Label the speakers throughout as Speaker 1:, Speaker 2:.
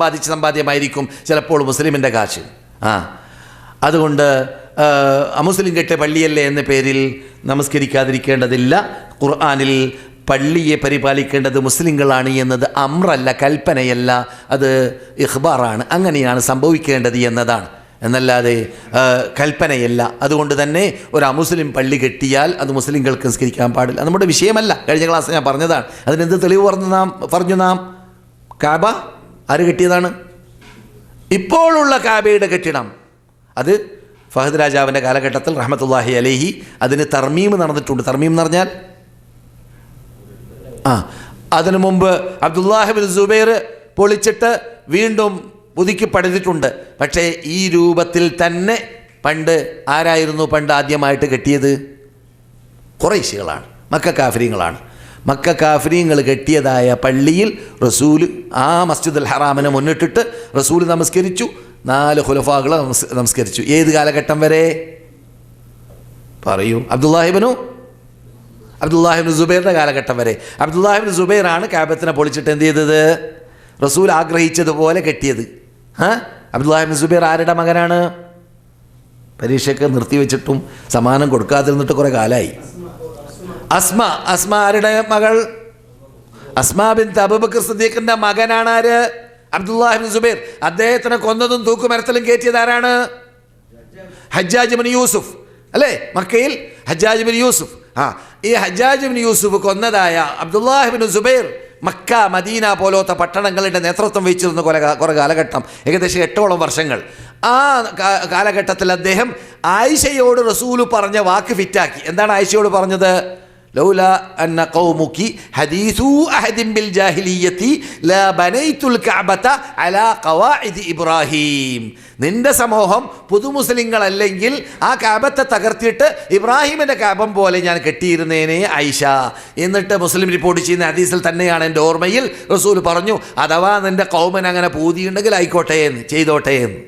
Speaker 1: സമ്പാദിച്ച സമ്പാദ്യമായിരിക്കും ചിലപ്പോൾ മുസ്ലിമിന്റെ കാശ്. ആ. അതുകൊണ്ട് അമുസ്ലിം കെട്ടിയ പള്ളിയല്ലേ എന്ന പേരിൽ നമസ്കരിക്കാതിരിക്കേണ്ടതില്ല. ഖുർആാനിൽ പള്ളിയെ പരിപാലിക്കേണ്ടത് മുസ്ലിങ്ങളാണ് എന്നത് അമ്രല്ല കൽപ്പനയല്ല. അത് ഇഖ്ബാറാണ്. അങ്ങനെയാണ് സംഭവിക്കേണ്ടത് എന്നതാണ്. എന്നല്ലാതെ കൽപ്പനയല്ല. അതുകൊണ്ട് തന്നെ ഒരു അമുസ്ലിം പള്ളി കെട്ടിയാൽ അത് മുസ്ലിങ്ങൾക്ക് സംസ്കരിക്കാൻ പാടില്ല. നമ്മുടെ വിഷയമല്ല. കഴിഞ്ഞ ക്ലാസ് ഞാൻ പറഞ്ഞതാണ്. അതിനെന്ത് തെളിവ് പറഞ്ഞു നാം പറഞ്ഞു നാം? കാബ? ആര് കെട്ടിയതാണ്? ഇപ്പോഴുള്ള കാബയുടെ കെട്ടിടം. അത് ഫഹദ് രാജാവിന്റെ കാലഘട്ടത്തിൽ റഹമത്തല്ലാഹി അലേഹി അതിന് തർമീം നടന്നിട്ടുണ്ട്. തർമീം എന്ന് പറഞ്ഞാൽ? ആ അതിനു മുമ്പ് അബ്ദുല്ലാഹിബിൻ സുബൈർ പൊളിച്ചിട്ട് വീണ്ടും പുതുക്കി പണിതിട്ടുണ്ട്. പക്ഷേ ഈ രൂപത്തിൽ തന്നെ പണ്ട് ആരായിരുന്നു പണ്ട് ആദ്യമായിട്ട് കെട്ടിയത്? കുറേശികളാണ് മക്ക കാഫര്യങ്ങളാണ് മക്ക കാഫര്യങ്ങൾ കെട്ടിയതായ പള്ളിയിൽ റസൂൽ ആ മസ്ജിദുൽ ഹറാമിനെ മുന്നിട്ടിട്ട് റസൂൽ നമസ്കരിച്ചു. നാല് ഖുലഫാകൾ നമസ് നമസ്കരിച്ചു. ഏത് കാലഘട്ടം വരെ? പറയൂ. അബ്ദുല്ലാഹിബനു അബ്ദുല്ലാഹിബിൻ സുബൈറിന്റെ കാലഘട്ടം വരെ. അബ്ദുല്ലാഹിബിൻ സുബൈറാണ് കാബത്തിനെ പൊളിച്ചിട്ട് എന്ത് ചെയ്തത്? റസൂൽ ആഗ്രഹിച്ചതുപോലെ കെട്ടിയത്. ഹാ? അബ്ദുല്ലാഹിബിൻ സുബൈർ ആരുടെ മകനാണ്? പരീക്ഷയ്ക്ക് നിർത്തിവെച്ചിട്ടും സമ്മാനം കൊടുക്കാതിരുന്നിട്ട് കുറേ കാലമായി അസ്മ അസ്മ ആരുടെ മകൾ? അസ്മാബിൻ ബിൻ അബൂബക്കർ സിദ്ദീഖിന്റെ മകനാണ് ആര്? അബ്ദുല്ലാഹിബിൻ സുബൈർ. അദ്ദേഹത്തിനെ കൊന്നതും തൂക്കുമരത്തിലും കയറ്റിയത് ആരാണ്? Hajjaj bin Yusuf. അല്ലേ? മക്കയിൽ ഹജ്ജാജ് ബിൻ യൂസുഫ്. ആ ഈ Hajjaj bin Yusuf കൊന്നതായ Abdullah bin Zubair Mecca Medina പോലത്തെ പട്ടണങ്ങളുടെ നേതൃത്വം വഹിച്ചിരുന്ന കുറെ കുറെ കാലഘട്ടം ഏകദേശം എട്ടോളം വർഷങ്ങൾ. ആ കാലഘട്ടത്തിൽ അദ്ദേഹം ആയിഷയോട് റസൂൽ പറഞ്ഞ വാക്ക് ഫിറ്റാക്കി എന്താണ് ആയിഷയോട് പറഞ്ഞത്? ലൗല അന്ന കൗമുക്കി ഹദീസു അഹദിൻ ബിൽ ജാഹിലിയത്തി ലാ ബനൈതുൽ കഅബത അലാ ഖവാഇദ് ഇബ്രാഹിം. നിന്റെ സമൂഹം പുതുമുസ്ലിങ്ങളല്ലെങ്കിൽ ആ കാബത്തെ തകർത്തിട്ട് ഇബ്രാഹിമിന്റെ കാബം പോലെ ഞാൻ കെട്ടിയിരുന്നേനെ ഐഷ എന്നിട്ട് മുസ്ലിം റിപ്പോർട്ട് ചെയ്യുന്ന ഹദീസിൽ തന്നെയാണ് എന്റെ ഓർമ്മയിൽ റസൂൽ പറഞ്ഞു അഥവാ നിന്റെ കൗമൻ അങ്ങനെ പൂതിയുണ്ടെങ്കിൽ ആയിക്കോട്ടെ എന്ന് ചെയ്തോട്ടെ എന്ന്.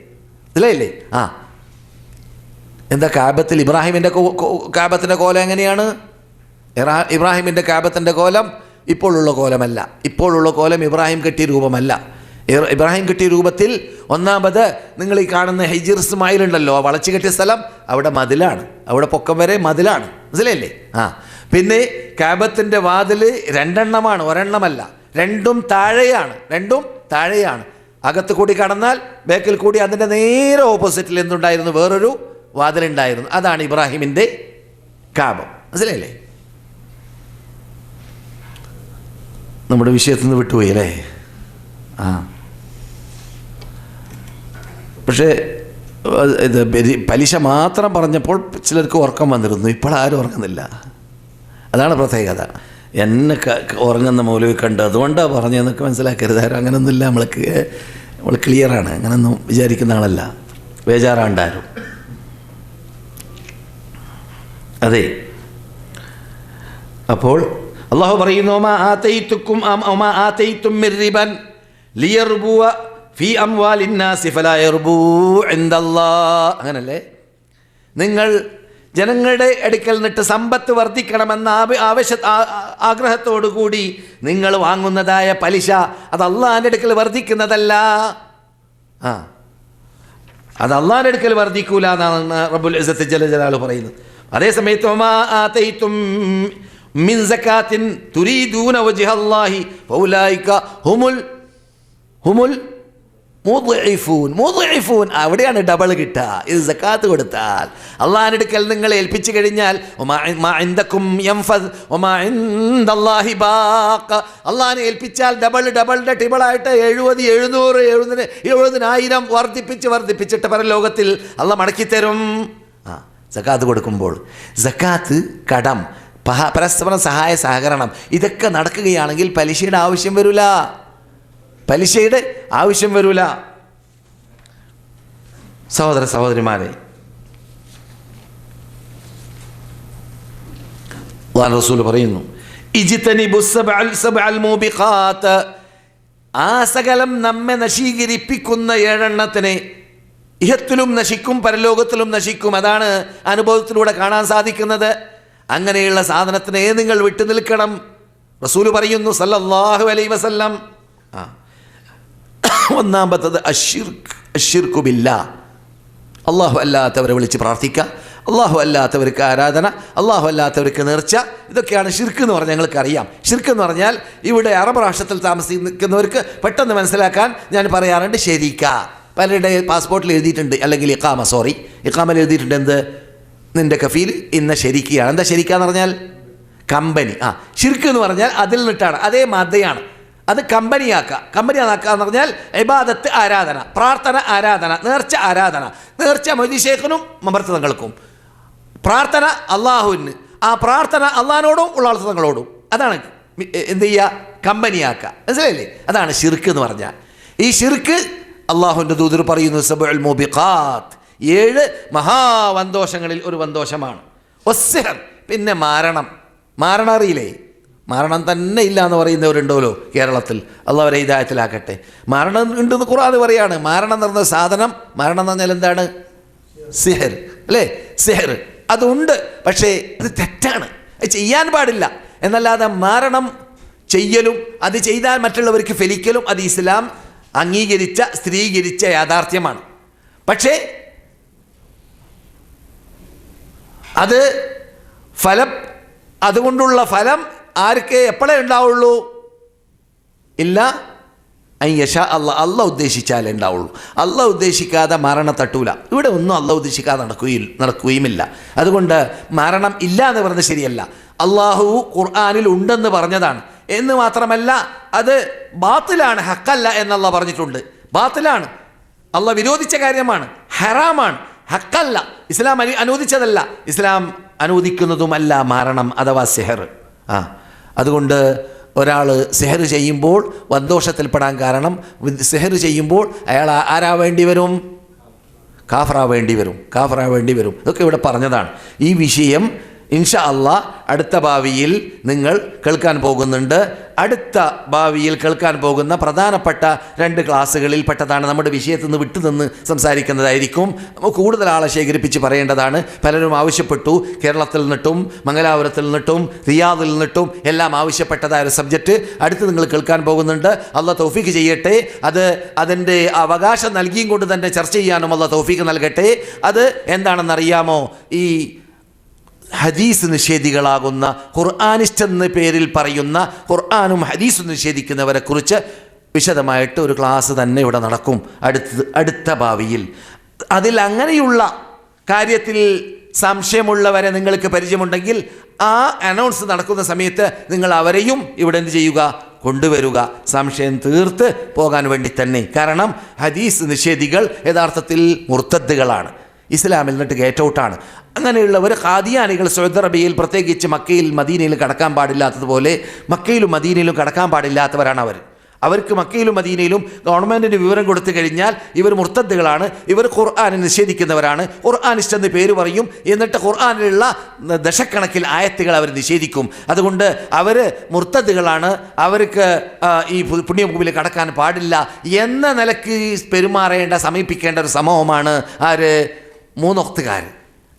Speaker 1: ഇതിലല്ലേ ആ. എന്താ കാബത്തിൽ ഇബ്രാഹിമിന്റെ കാബത്തിന്റെ കോല എങ്ങനെയാണ്? ഇബ്രാഹിമിന്റെ കാബത്തിന്റെ കോലം ഇപ്പോഴുള്ള കോലമല്ല. ഇപ്പോഴുള്ള കോലം ഇബ്രാഹിം കെട്ടിയ രൂപമല്ല. ഇബ്രാഹിം കെട്ടിയ രൂപത്തിൽ ഒന്നാമത് നിങ്ങൾ ഈ കാണുന്ന ഹൈജിർ ആ വളച്ചു കെട്ടിയ സ്ഥലം അവിടെ മതിലാണ്. അവിടെ പൊക്കം വരെ മതിലാണ്. മനസ്സിലല്ലേ ആ. പിന്നെ കാബത്തിന്റെ വാതിൽ രണ്ടെണ്ണമാണ് ഒരെണ്ണമല്ല. രണ്ടും താഴെയാണ് രണ്ടും താഴെയാണ്. അകത്ത് കൂടി കടന്നാൽ ബേക്കിൽ കൂടി അതിന്റെ നേരെ ഓപ്പോസിറ്റിൽ എന്തുണ്ടായിരുന്നു? വേറൊരു വാതിലുണ്ടായിരുന്നു. അതാണ് ഇബ്രാഹിമിന്റെ കാബം മനസ്സിലായില്ലേ? നമ്മുടെ വിഷയത്തിൽ നിന്ന് വിട്ടുപോയി അല്ലേ? ആ. പക്ഷേ ഇത് പലിശ മാത്രം പറഞ്ഞപ്പോൾ ചിലർക്ക് ഉറക്കം വന്നിരുന്നു. ഇപ്പോൾ ആരും ഉറങ്ങുന്നില്ല. അതാണ് പ്രത്യേകത എന്നെ ഉറങ്ങുന്ന മൗലവി കണ്ട് അതുകൊണ്ടാണ് പറഞ്ഞതെന്നൊക്കെ മനസ്സിലാക്കരുത്. ആരും അങ്ങനെയൊന്നുമില്ല നമ്മൾക്ക് നമ്മൾ ക്ലിയറാണ്. അങ്ങനെയൊന്നും വിചാരിക്കുന്ന ആളല്ല. ബേജാറാണ്ടാരും. അതെ. അപ്പോൾ അള്ളാഹു പറയുന്നു "ഒമാ ആത്തയിത്തുക്കും ഒമാ ആത്തയിത്തും മിർ ലിയർബുവ ഫീ അംവാലിന്നാസി ഫലാ യർബൂ ഇൻദല്ലാഹ്." അങ്ങനല്ലേ? നിങ്ങൾ ജനങ്ങളുടെ അടുക്കൽ നിട്ട് സമ്പത്ത് വർദ്ധിക്കണമെന്ന ആവ- ആവശ്യ ആ- ആ- ആഗ്രഹത്തോടു കൂടി നിങ്ങൾ വാങ്ങുന്നതായ പലിശ അത് അള്ളാഹിന്റെ അടുക്കൽ വർദ്ധിക്കുന്നതല്ല. ആ. അത് അള്ളാഹിന്റെ അടുക്കൽ വർദ്ധിക്കൂല എന്നാണ് ഇസ്സത്ത് ജല ജലാൽ പറയുന്നത്. അതേസമയത്ത് ഒമാ ആതൈത്തും മിൻ സക്കാത്തിൻ തുരീദൂന വജിഹല്ലാഹി ഫൗലായിക ഹുമുൽ ഹുമുൽ മുദ്ഇഫൂൻ മുദ്ഇഫൂൻ. അവിടെയാണ് ഡബിൾ കിട്ടുക. ഇത് സക്കാത്ത് കൊടുത്താൽ. അള്ളാഹിന്റെ അടുക്കൽ നിങ്ങൾ ഏൽപ്പിച്ചു കഴിഞ്ഞാൽ അള്ളാഹിനെ ഏൽപ്പിച്ചാൽ ഡബിൾ ഡബിളിന്റെ ടിബിളായിട്ട് എഴുപത് എഴുന്നൂറ് എഴുപതിന് എഴുപതിനായിരം വർദ്ധിപ്പിച്ച് വർദ്ധിപ്പിച്ചിട്ട് പരലോകത്തിൽ അള്ള മടക്കിത്തരും. ആ സക്കാത്ത് കൊടുക്കുമ്പോൾ. സക്കാത്ത് കടം. പരസ്പരം സഹായ സഹകരണം. ഇതൊക്കെ നടക്കുകയാണെങ്കിൽ പലിശയുടെ ആവശ്യം വരില്ല പലിശയുടെ ആവശ്യം വരില്ല സഹോദര സഹോദരിമാരെ റസൂൽ പറയുന്നു ആ സകലം നമ്മെ നശീകരിപ്പിക്കുന്ന ഏഴെണ്ണത്തിനെ ഇഹത്തിലും നശിക്കും പരലോകത്തിലും നശിക്കും. അതാണ് അനുഭവത്തിലൂടെ കാണാൻ സാധിക്കുന്നത്. അങ്ങനെയുള്ള സാധനത്തിനെ നിങ്ങൾ വിട്ടു നിൽക്കണം. റസൂൽ പറയുന്നു സല്ലല്ലാഹു അലൈ വസല്ലം. ആ. ഒന്നാമത്തത് അഷിർക്ക് അള്ളാഹു അല്ലാത്തവരെ വിളിച്ച് പ്രാർത്ഥിക്കുക അള്ളാഹു അല്ലാത്തവർക്ക് ആരാധന അള്ളാഹു അല്ലാത്തവർക്ക് നേർച്ച. ഇതൊക്കെയാണ് ഷിർക്ക് എന്ന് പറഞ്ഞാൽ ഞങ്ങൾക്ക് അറിയാം ഷിർക്ക് എന്ന് പറഞ്ഞാൽ ഇവിടെ അറബ് രാഷ്ട്രത്തിൽ താമസിക്കുന്നവർക്ക് പെട്ടെന്ന് മനസ്സിലാക്കാൻ ഞാൻ പറയാറുണ്ട് ശരിക്ക. പലരുടെ പാസ്പോർട്ടിൽ എഴുതിയിട്ടുണ്ട് അല്ലെങ്കിൽ ഇക്കാമ സോറി. ഇക്കാമൽ എഴുതിയിട്ടുണ്ട് എന്ത്? നിന്റെ കഫീൽ ഇന്ന ശരിക്കുകയാണ്. എന്താ ശരിക്കാന്ന് പറഞ്ഞാൽ കമ്പനി. ആ ശിർക്ക് എന്ന് പറഞ്ഞാൽ അതിൽ നിന്നിട്ടാണ്. അതേ മതയാണ്. അത് കമ്പനിയാക്കുക. കമ്പനിയാക്കുക എന്ന് പറഞ്ഞാൽ ഇബാദത്ത് ആരാധന. പ്രാർത്ഥന ആരാധന. നേർച്ച ആരാധന. നേർച്ച മൊയ്തീഷേഖനും മമർത്തതങ്ങൾക്കും. പ്രാർത്ഥന അള്ളാഹുവിന്. ആ പ്രാർത്ഥന അള്ളഹാനോടും ഉള്ളാർത്ഥങ്ങളോടും അതാണ് എന്ത് ചെയ്യുക? കമ്പനിയാക്കുക. മനസ്സിലായില്ലേ? അതാണ് ഷിർക്ക് എന്ന് പറഞ്ഞാൽ. ഈ ഷിർക്ക് അള്ളാഹുവിന്റെ ദൂതർ പറയുന്നു സബുൽ മുബിഖാത്ത്. ഏഴ് മഹാവന്തോഷങ്ങളിൽ ഒരു വന്തോഷമാണ്. ഒസ്സഹർ പിന്നെ മാരണം. മാരണം അറിയില്ലേ? മരണം തന്നെ ഇല്ല എന്ന് പറയുന്നവരുണ്ടല്ലോ കേരളത്തിൽ? അള്ളവരെ ഇതായത്തിലാക്കട്ടെ മരണം ഉണ്ടെന്ന് കുറാതെ പറയാണ്. മരണം എന്ന് പറഞ്ഞ സാധനം മരണം എന്ന് പറഞ്ഞാൽ എന്താണ്? സിഹർ. അല്ലേ? സിഹർ. അതുണ്ട് പക്ഷേ അത് തെറ്റാണ്. അത് ചെയ്യാൻ പാടില്ല. എന്നല്ലാതെ മരണം ചെയ്യലും അത് ചെയ്താൽ മറ്റുള്ളവർക്ക് ഫലിക്കലും അത് ഇസ്ലാം അംഗീകരിച്ച സ്ഥിരീകരിച്ച യാഥാർത്ഥ്യമാണ്. പക്ഷേ അത് ഫലം അതുകൊണ്ടുള്ള ഫലം ആർക്ക് എപ്പോഴേ ഉണ്ടാവുള്ളൂ? ഇല്ല. അയ്യഷ അല്ല അല്ല ഉദ്ദേശിച്ചാലേ ഉണ്ടാവുള്ളൂ. അല്ല ഉദ്ദേശിക്കാതെ മരണം തട്ടൂല. ഇവിടെ ഒന്നും അല്ല ഉദ്ദേശിക്കാതെ നടക്കുകയും നടക്കുകയുമില്ല. അതുകൊണ്ട് മരണം ഇല്ല എന്ന് പറഞ്ഞത് ശരിയല്ല. അള്ളാഹു ഖുർആാനിൽ ഉണ്ടെന്ന് പറഞ്ഞതാണ്. എന്ന് മാത്രമല്ല അത് ബാത്തിലാണ് ഹക്കല്ല എന്നല്ല പറഞ്ഞിട്ടുണ്ട്. ബാത്തിലാണ്. അള്ള വിരോധിച്ച കാര്യമാണ് ഹറാമാണ്. ഹക്കല്ല. ഇസ്ലാം അനു അനുവദിച്ചതല്ല. ഇസ്ലാം അനുവദിക്കുന്നതുമല്ല മാരണം അഥവാ സെഹർ. ആ. അതുകൊണ്ട് ഒരാൾ സെഹർ ചെയ്യുമ്പോൾ വന്തോഷത്തിൽപ്പെടാൻ കാരണം സെഹർ ചെയ്യുമ്പോൾ അയാൾ ആ- ആരാ വേണ്ടി വരും? കാഫറാവേണ്ടി വരും. കാഫറാവേണ്ടി വരും. ഇതൊക്കെ ഇവിടെ പറഞ്ഞതാണ്. ഈ വിഷയം ഇൻഷാ അല്ല അടുത്ത ഭാവിയിൽ നിങ്ങൾ കേൾക്കാൻ പോകുന്നുണ്ട്. അടുത്ത ഭാവിയിൽ കേൾക്കാൻ പോകുന്ന പ്രധാനപ്പെട്ട രണ്ട് ക്ലാസ്സുകളിൽ പെട്ടതാണ് നമ്മുടെ വിഷയത്തിൽ നിന്ന് വിട്ടുനിന്ന് സംസാരിക്കുന്നതായിരിക്കും. കൂടുതൽ ആളെ ശേഖരിപ്പിച്ച് പറയേണ്ടതാണ്. പലരും ആവശ്യപ്പെട്ടു. കേരളത്തിൽ നിന്നിട്ടും മംഗലാപുരത്തിൽ നിന്നിട്ടും റിയാദിൽ നിന്നിട്ടും എല്ലാം ആവശ്യപ്പെട്ടതായ ഒരു സബ്ജക്റ്റ് അടുത്ത് നിങ്ങൾ കേൾക്കാൻ പോകുന്നുണ്ട്. അല്ല തൗഫീക്ക് ചെയ്യട്ടെ. അത് അതിന്റെ അവകാശം നൽകിയും കൊണ്ട് തന്നെ ചർച്ച ചെയ്യാനും അല്ല തൗഫീക്ക് നൽകട്ടെ. അത് എന്താണെന്നറിയാമോ? ഈ ഹദീസ് നിഷേധികളാകുന്ന ഖുർആാനിസ്റ്റ് എന്ന പേരിൽ പറയുന്ന ഖുർആാനും ഹദീസും നിഷേധിക്കുന്നവരെ കുറിച്ച് വിശദമായിട്ട് ഒരു ക്ലാസ് തന്നെ ഇവിടെ നടക്കും അടുത്ത അടുത്ത ഭാവിയിൽ. അതിൽ അങ്ങനെയുള്ള കാര്യത്തിൽ സംശയമുള്ളവരെ നിങ്ങൾക്ക് പരിചയമുണ്ടെങ്കിൽ ആ അനൗൺസ് നടക്കുന്ന സമയത്ത് നിങ്ങൾ അവരെയും ഇവിടെ എന്ത് ചെയ്യുക? കൊണ്ടുവരുക. സംശയം തീർത്ത് പോകാൻ വേണ്ടി തന്നെ. കാരണം ഹദീസ് നിഷേധികൾ യഥാർത്ഥത്തിൽ മുർത്തദ്ദുകളാണ്. ഇസ്ലാമിൽ നിന്നിട്ട് ഗേറ്റ് ഔട്ടാണ് അങ്ങനെയുള്ളവർ ഖാദിയാനികൾ സൗദി അറേബ്യയിൽ പ്രത്യേകിച്ച് മക്കയിൽ മദീനയിൽ കടക്കാൻ പാടില്ലാത്തതുപോലെ മക്കയിലും മദീനയിലും കടക്കാൻ പാടില്ലാത്തവരാണ് അവർ. അവർക്ക് മക്കയിലും മദീനയിലും ഗവൺമെന്റിന് വിവരം കൊടുത്തു കഴിഞ്ഞാൽ ഇവർ മുർത്തദ്ദുകളാണ് ഇവർ ഖുർആാനെ നിഷേധിക്കുന്നവരാണ്. ഖുർആാനിസ്റ്റ് എന്ന് പേര് പറയും എന്നിട്ട് ഖുർആാനിലുള്ള ദശക്കണക്കിൽ ആയത്തുകൾ അവർ നിഷേധിക്കും. അതുകൊണ്ട് അവർ മുർത്തദ്ദുകളാണ് അവർക്ക് ഈ പുണ്യഭൂമിയിൽ കടക്കാൻ പാടില്ല എന്ന നിലയ്ക്ക് പെരുമാറേണ്ട സമീപിക്കേണ്ട ഒരു സമൂഹമാണ് ആര്? മൂന്നൊത്തുകാർ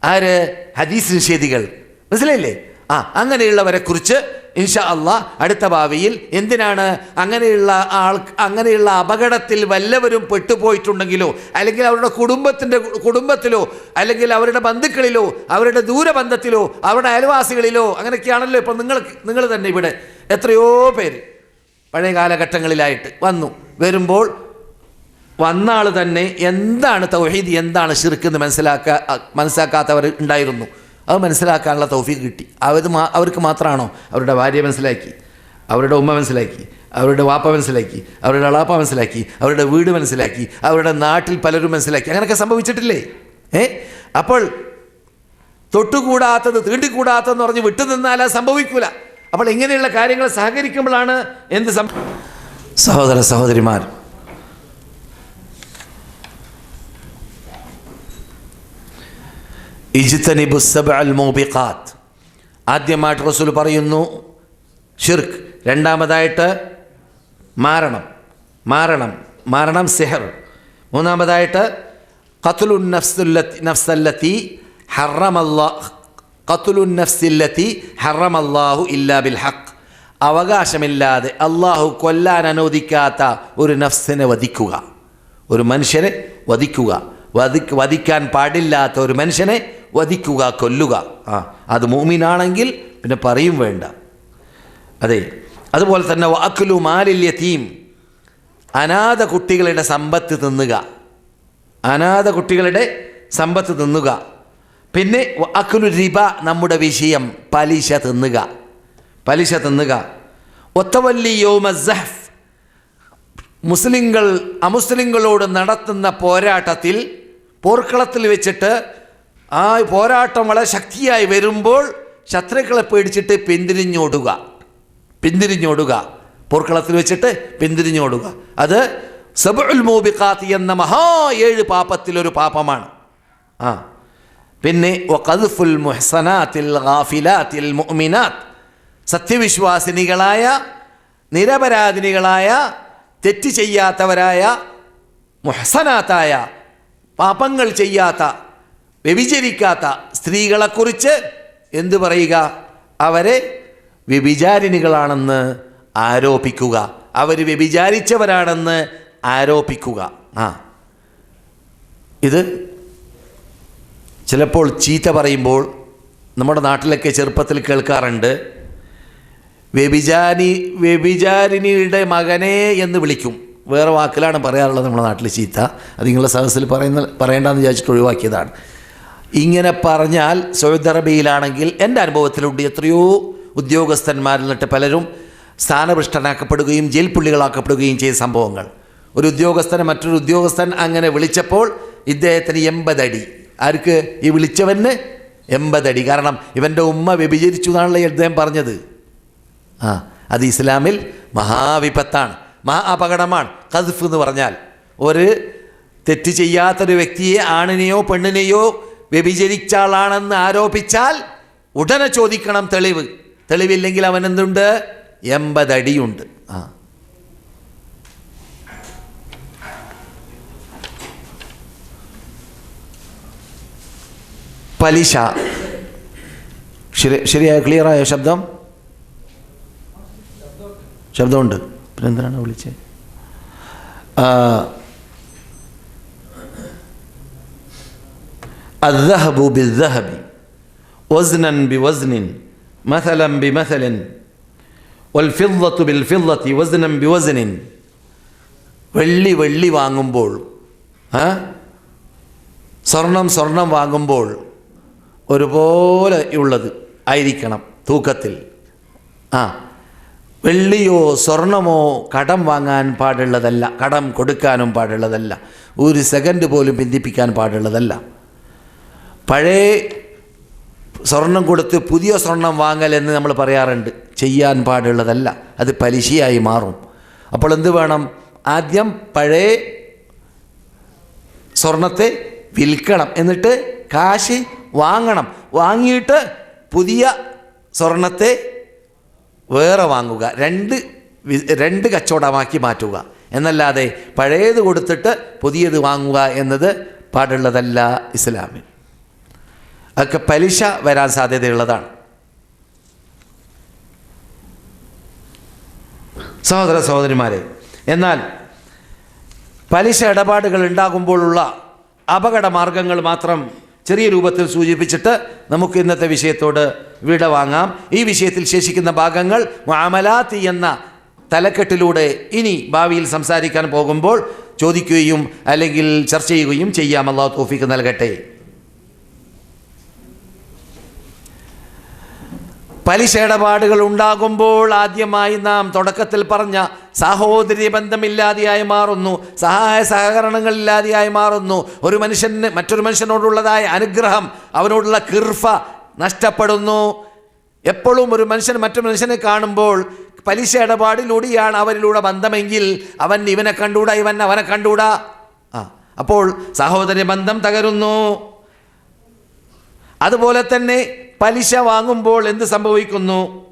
Speaker 1: ആര്? ഹദീസ് നിഷേധികൾ. മനസ്സിലായില്ലേ? ആ അങ്ങനെയുള്ളവരെ കുറിച്ച് ഇൻഷാ അള്ളാ അടുത്ത ഭാവിയിൽ എന്തിനാണ് അങ്ങനെയുള്ള ആൾ അങ്ങനെയുള്ള അപകടത്തിൽ വല്ലവരും പെട്ടുപോയിട്ടുണ്ടെങ്കിലോ അല്ലെങ്കിൽ അവരുടെ കുടുംബത്തിന്റെ കുടുംബത്തിലോ അല്ലെങ്കിൽ അവരുടെ ബന്ധുക്കളിലോ അവരുടെ ദൂരബന്ധത്തിലോ അവരുടെ അയൽവാസികളിലോ അങ്ങനെയൊക്കെയാണല്ലോ ഇപ്പം നിങ്ങൾ നിങ്ങൾ തന്നെ ഇവിടെ എത്രയോ പേര് പഴയ കാലഘട്ടങ്ങളിലായിട്ട് വന്നു. വരുമ്പോൾ വന്ന ആൾ തന്നെ എന്താണ് തൗഹീദ് എന്താണ് ഷിർക്ക് എന്ന് മനസ്സിലാക്കാ മനസ്സിലാക്കാത്തവർ ഉണ്ടായിരുന്നു. അത് മനസ്സിലാക്കാനുള്ള തൗഫീഖ് കിട്ടി. അവർ അവർക്ക് മാത്രമാണോ അവരുടെ ഭാര്യ മനസ്സിലാക്കി അവരുടെ ഉമ്മ മനസ്സിലാക്കി അവരുടെ വാപ്പ മനസ്സിലാക്കി അവരുടെ അളാപ്പ മനസ്സിലാക്കി അവരുടെ വീട് മനസ്സിലാക്കി അവരുടെ നാട്ടിൽ പലരും മനസ്സിലാക്കി. അങ്ങനെയൊക്കെ സംഭവിച്ചിട്ടില്ലേ? ഏ? അപ്പോൾ തൊട്ടുകൂടാത്തത് തീണ്ടിക്കൂടാത്തതെന്ന് പറഞ്ഞ് വിട്ടുനിന്നാൽ അത് സംഭവിക്കൂല. അപ്പോൾ ഇങ്ങനെയുള്ള കാര്യങ്ങൾ സഹകരിക്കുമ്പോഴാണ് എന്ത് സംഭവം സഹോദര സഹോദരിമാർ ഇജ്തനിബു സബ്അൽ മോബിഖാത്ത്. ആദ്യമായിട്ട് റസൂൽ പറയുന്നു ഷിർക്ക്. രണ്ടാമതായിട്ട് മാരണം മാരണം മാരണം സെഹർ. മൂന്നാമതായിട്ട് ഖത്തുലു നഫ്സുല്ലത്തി നഫ്സല്ലത്തി ഹറമല്ലാ ഖത്തുലു നഫ്സില്ലത്തി ഹറമല്ലാഹു ഇല്ലാ ബിൽ ഹക്ക് അവകാശമില്ലാതെ അള്ളാഹു കൊല്ലാൻ അനുവദിക്കാത്ത ഒരു നഫ്സിനെ വധിക്കുക. ഒരു മനുഷ്യനെ വധിക്കുക. വധി വധിക്കാൻ പാടില്ലാത്ത ഒരു മനുഷ്യനെ വധിക്കുക കൊല്ലുക. ആ അത് മൂമിനാണെങ്കിൽ പിന്നെ പറയും വേണ്ട. അതെ അതുപോലെ തന്നെ വാക്കുലു മാലില്യ തീം അനാഥ കുട്ടികളുടെ സമ്പത്ത് തിന്നുക. അനാഥ കുട്ടികളുടെ സമ്പത്ത് തിന്നുക. പിന്നെ അക്കുലു റിബ നമ്മുടെ വിഷയം പലിശ തിന്നുക. പലിശ തിന്നുക. ഒത്തവല്ലി യോമസഹഫ് മുസ്ലിങ്ങൾ അമുസ്ലിങ്ങളോട് നടത്തുന്ന പോരാട്ടത്തിൽ പോർക്കളത്തിൽ വെച്ചിട്ട് ആ പോരാട്ടം വളരെ ശക്തിയായി വരുമ്പോൾ ശത്രുക്കളെ പേടിച്ചിട്ട് പിന്തിരിഞ്ഞോടുക. പിന്തിരിഞ്ഞോടുക. പോർക്കളത്തിൽ വെച്ചിട്ട് പിന്തിരിഞ്ഞോടുക. അത് സബുൽ മൂബിഖാത്തി എന്ന മഹാ ഏഴ് പാപത്തിലൊരു പാപമാണ്. ആ. പിന്നെ വഖദ്ഫുൽ മുഹ്സനാത്തിൽ ഗാഫിലാത്തിൽ മുഅ്മിനാത്ത്. സത്യവിശ്വാസിനികളായ നിരപരാധിനികളായ തെറ്റ് ചെയ്യാത്തവരായ മുഹസനാത്തായ പാപങ്ങൾ ചെയ്യാത്ത വ്യഭിചരിക്കാത്ത സ്ത്രീകളെക്കുറിച്ച് എന്തു പറയുക? അവരെ വ്യഭിചാരിണികളാണെന്ന് ആരോപിക്കുക. അവർ വ്യഭിചാരിച്ചവരാണെന്ന് ആരോപിക്കുക. ആ. ഇത് ചിലപ്പോൾ ചീത്ത പറയുമ്പോൾ നമ്മുടെ നാട്ടിലൊക്കെ ചെറുപ്പത്തിൽ കേൾക്കാറുണ്ട്. വ്യഭിചാരി വ്യഭിചാരിണിയുടെ മകനെ എന്ന് വിളിക്കും. വേറെ വാക്കിലാണ് പറയാറുള്ളത് നമ്മുടെ നാട്ടിൽ ചീത്ത. അത് നിങ്ങളുടെ സദസ്സിൽ പറയുന്ന പറയേണ്ടെന്ന് വിചാരിച്ചിട്ട് ഒഴിവാക്കിയതാണ്. ഇങ്ങനെ പറഞ്ഞാൽ സൗദി അറേബ്യയിലാണെങ്കിൽ എന്റെ അനുഭവത്തിലുണ്ട്. എത്രയോ ഉദ്യോഗസ്ഥന്മാരിൽ നിന്നിട്ട് പലരും സ്ഥാനഭ്രഷ്ടനാക്കപ്പെടുകയും ജയിൽ പുള്ളികളാക്കപ്പെടുകയും ചെയ്ത സംഭവങ്ങൾ. ഒരു ഉദ്യോഗസ്ഥനെ മറ്റൊരു ഉദ്യോഗസ്ഥൻ അങ്ങനെ വിളിച്ചപ്പോൾ ഇദ്ദേഹത്തിന് എൺപതടി. ആർക്ക്? ഈ വിളിച്ചവന് എൺപതടി. കാരണം ഇവന്റെ ഉമ്മ വ്യഭിചരിച്ചു എന്നാണല്ലോ ഇദ്ദേഹം പറഞ്ഞത്. ആ അത് ഇസ്ലാമിൽ മഹാവിപത്താണ്. മഹാ അപകടമാണ്. കദ്ഫ് എന്ന് പറഞ്ഞാൽ. ഒരു തെറ്റ് ചെയ്യാത്തൊരു വ്യക്തിയെ ആണിനെയോ പെണ്ണിനെയോ വ്യഭിചരിച്ച ആളാണെന്ന് ആരോപിച്ചാൽ ഉടനെ ചോദിക്കണം തെളിവ്. തെളിവില്ലെങ്കിൽ അവൻ എന്തുണ്ട്? എൺപതടിയുണ്ട്. ആ. പലിശ. ശരി ശരിയായ ക്ലിയറായ ശബ്ദം? ശബ്ദമുണ്ട്. പിന്നെന്തിനാണ് വിളിച്ചത് الذهب بالذهب وزنا بوزن مثلا بمثل والفضة بالفضة وزنا بوزن വെള്ളി വെള്ളി വാങ്ങുമ്പോൾ ആ സ്വർണം സ്വർണം വാങ്ങുമ്പോൾ ഒരുപോലെ ഉള്ളത് ആയിരിക്കണം തൂക്കത്തിൽ ആ വെള്ളിയോ സ്വർണമോ കടം വാങ്ങാൻ പാടുള്ളതല്ല കടം കൊടുക്കാനും പാടുള്ളതല്ല ഒരു സെക്കൻഡ് പോലും പിന്തിപ്പിക്കാൻ പാടുള്ളതല്ല പഴയ സ്വർണം കൊടുത്ത് പുതിയ സ്വർണം വാങ്ങൽ എന്ന് നമ്മൾ പറയാറുണ്ട്. ചെയ്യാൻ പാടുള്ളതല്ല. അത് പലിശയായി മാറും. അപ്പോൾ എന്ത് വേണം? ആദ്യം പഴയ സ്വർണത്തെ വിൽക്കണം. എന്നിട്ട് കാശ് വാങ്ങണം. വാങ്ങിയിട്ട് പുതിയ സ്വർണത്തെ വേറെ വാങ്ങുക. രണ്ട് രണ്ട് കച്ചവടമാക്കി മാറ്റുക. എന്നല്ലാതെ പഴയത് കൊടുത്തിട്ട് പുതിയത് വാങ്ങുക എന്നത് പാടുള്ളതല്ല ഇസ്ലാമിൽ അതൊക്കെ പലിശ വരാൻ സാധ്യതയുള്ളതാണ്. സഹോദര സഹോദരിമാരെ എന്നാൽ പലിശ ഇടപാടുകൾ ഉണ്ടാകുമ്പോഴുള്ള അപകട മാർഗങ്ങൾ മാത്രം ചെറിയ രൂപത്തിൽ സൂചിപ്പിച്ചിട്ട് നമുക്ക് ഇന്നത്തെ വിഷയത്തോട് വിട വാങ്ങാം. ഈ വിഷയത്തിൽ ശേഷിക്കുന്ന ഭാഗങ്ങൾ മാമലാത്തി എന്ന തലക്കെട്ടിലൂടെ ഇനി ഭാവിയിൽ സംസാരിക്കാൻ പോകുമ്പോൾ ചോദിക്കുകയും അല്ലെങ്കിൽ ചർച്ച ചെയ്യുകയും ചെയ്യാം. തോഫിക്ക് നൽകട്ടെ. പലിശ ഇടപാടുകൾ ഉണ്ടാകുമ്പോൾ ആദ്യമായി നാം തുടക്കത്തിൽ പറഞ്ഞ സാഹോദര്യ ബന്ധമില്ലാതെയായി മാറുന്നു സഹായ സഹകരണങ്ങളില്ലാതെയായി മാറുന്നു. ഒരു മനുഷ്യന് മറ്റൊരു മനുഷ്യനോടുള്ളതായ അനുഗ്രഹം അവനോടുള്ള കിർഫ നഷ്ടപ്പെടുന്നു. എപ്പോഴും ഒരു മനുഷ്യൻ മറ്റൊരു മനുഷ്യനെ കാണുമ്പോൾ പലിശ ഇടപാടിലൂടെയാണ് അവരിലൂടെ ബന്ധമെങ്കിൽ അവൻ ഇവനെ കണ്ടൂടാ ഇവൻ അവനെ കണ്ടൂടാ ആ അപ്പോൾ സഹോദര്യ ബന്ധം തകരുന്നു. അതുപോലെ തന്നെ പലിശ വാങ്ങുമ്പോൾ എന്ത് സംഭവിക്കുന്നു?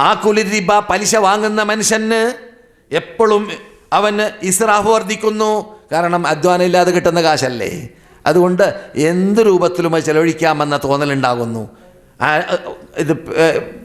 Speaker 1: ആ കുലിരിബ പലിശ വാങ്ങുന്ന മനുഷ്യന് എപ്പോഴും അവന് ഇസ്രാഫ് വർദ്ധിക്കുന്നു. കാരണം അധ്വാനം ഇല്ലാതെ കിട്ടുന്ന കാശല്ലേ. അതുകൊണ്ട് എന്ത് രൂപത്തിലും ചെലവഴിക്കാമെന്ന തോന്നലുണ്ടാകുന്നു. ഇത്